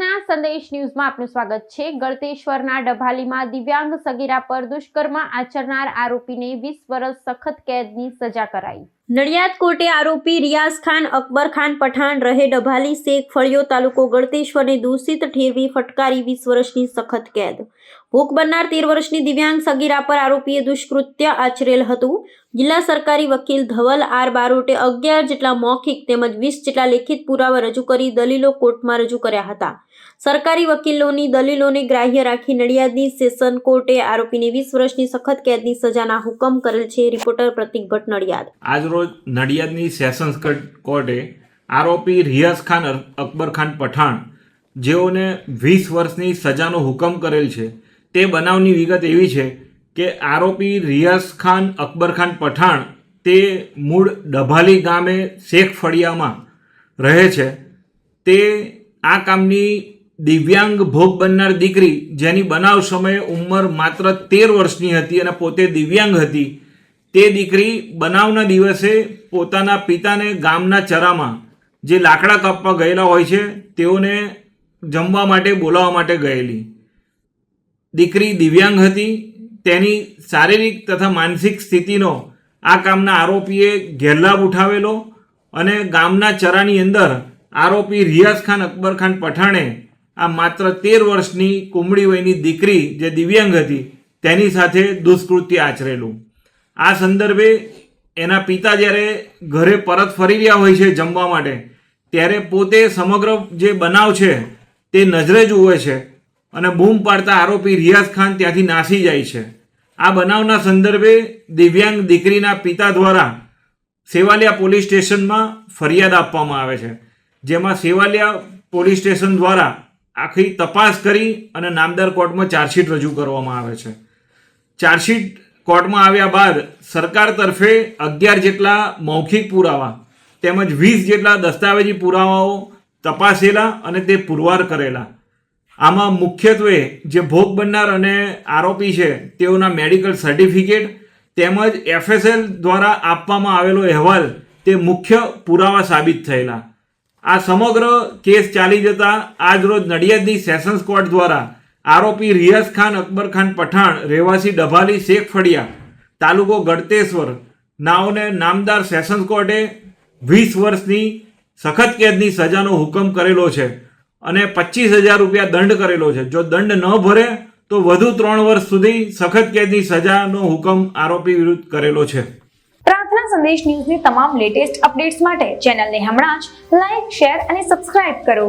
સંદેશ ન્યૂઝમાં આપનું સ્વાગત છે. ગળતેશ્વરના ડભાલીમાં દિવ્યાંગ સગીરા પર દુષ્કર્મ આચરનાર આરોપીને વીસ વર્ષ સખત કેદની સજા કરાઈ. નડિયાદ કોર્ટે આરોપી રિયાઝ ખાન, અકબર ખાન પઠાણ રહે ડભાલી શેખ, ફળિયો તાલુકો ગળતેશ્વરને દૂષિત ઠેરવી ફટકારી વીસ વર્ષની સખત કેદ. ભોગ બનનાર તેર વર્ષની દિવ્યાંગ સગીરા પર આરોપીએ દુષ્કૃત્ય આચરેલ હતું. જિલ્લા સરકારી વકીલ ધવલ આર બારોટે અગિયાર જેટલા મૌખિક તેમજ વીસ જેટલા લેખિત પુરાવા રજૂ કરી દલીલો કોર્ટમાં રજૂ કર્યા હતા. સરકારી વકીલોની દલીલોને ગ્રાહ્ય રાખી નડિયાદની સેશન કોર્ટે આરોપીને વીસ વર્ષની સખત કેદની સજાના હુકમ કરેલ છે, રિપોર્ટર પ્રતિક ભટ્ટ નડિયાદ. આજરોજ નડિયાદની સેશન્સ કોર્ટે આરોપી રિયાઝ ખાન અકબર ખાન પઠાણ જેઓને વીસ વર્ષની સજાનો હુકમ કરેલ છે તે બનાવની વિગત એવી છે કે આરોપી રિયાઝ ખાન, અકબર ખાન પઠાણ તે મૂળ ડભાલી ગામે શેખ ફળિયામાં રહે છે. તે આ કામની દિવ્યાંગ ભોગ બનનાર દીકરી જેની બનાવ સમયે ઉંમર માત્ર તેર વર્ષની હતી અને પોતે દિવ્યાંગ હતી. તે દીકરી બનાવના દિવસે પોતાના પિતાને ગામના ચરામાં જે લાકડા કાપવા ગયેલા હોય છે તેઓને જમવા માટે, બોલાવવા માટે ગયેલી. દીકરી દિવ્યાંગ હતી, તેની શારીરિક તથા માનસિક સ્થિતિનો આ કામના આરોપીએ ગેરલાભ ઉઠાવેલો અને ગામના ચરાની અંદર આરોપી રિયાઝ ખાન, અકબર ખાન પઠાણે આ માત્ર તેર વર્ષની કુમળી વયની દીકરી જે દિવ્યાંગ હતી, તેની સાથે દુષ્કૃત્ય આચરેલું. આ સંદર્ભે એના પિતા જ્યારે ઘરે પરત ફરી રહ્યા હોય છે જમવા માટે, ત્યારે પોતે સમગ્ર જે બનાવ છે તે નજરે જુએ છે. અને બૂમ પાડતા આરોપી રિયાઝ ખાન ત્યાંથી નાસી જાય છે. આ બનાવના સંદર્ભે દિવ્યાંગ દીકરીના પિતા દ્વારા સેવાલિયા પોલીસ સ્ટેશનમાં ફરિયાદ આપવામાં આવે છે. જેમાં સેવાલિયા પોલીસ સ્ટેશન દ્વારા આખી તપાસ કરી અને નામદાર કોર્ટમાં ચાર્જશીટ રજૂ કરવામાં આવે છે. ચાર્જશીટ કોર્ટમાં આવ્યા બાદ સરકાર તરફે અગિયાર જેટલા મૌખિક પુરાવા તેમજ વીસ જેટલા દસ્તાવેજી પુરાવાઓ તપાસેલા અને તે પુરવાર કરેલા. આમાં મુખ્યત્વે જે ભોગ બનનાર અને આરોપી છે, તેઓના મેડિકલ સર્ટિફિકેટ તેમજ એફએસએલ દ્વારા આપવામાં આવેલો અહેવાલ તે મુખ્ય પુરાવા સાબિત થયેલા. આ સમગ્ર કેસ ચાલી જતા આજરોજ નડિયાદની સેશન્સ કોર્ટ દ્વારા આરોપી રિયાઝ ખાન, અકબર ખાન પઠાણ, રહેવાસી ડભાલી શેખ ફળિયા, તાલુકો ગળતેશ્વર નાઓને નામદાર સેશન્સ કોર્ટે વીસ વર્ષની સખત કેદની સજાનો હુકમ કરેલો છે. અને પચીસ હજાર રૂપિયા દંડ કરેલો છે. જો દંડ ન ભરે, તો વધુ ત્રણ વર્ષ સુધી સખત કેદની સજાનો હુકમ આરોપી વિરુદ્ધ કરેલો છે. પ્રાર્થના સંદેશ ન્યૂઝની તમામ લેટેસ્ટ અપડેટ્સ માટે ચેનલને હમણાં જ લાઈક, શેર અને સબસ્ક્રાઇબ કરો.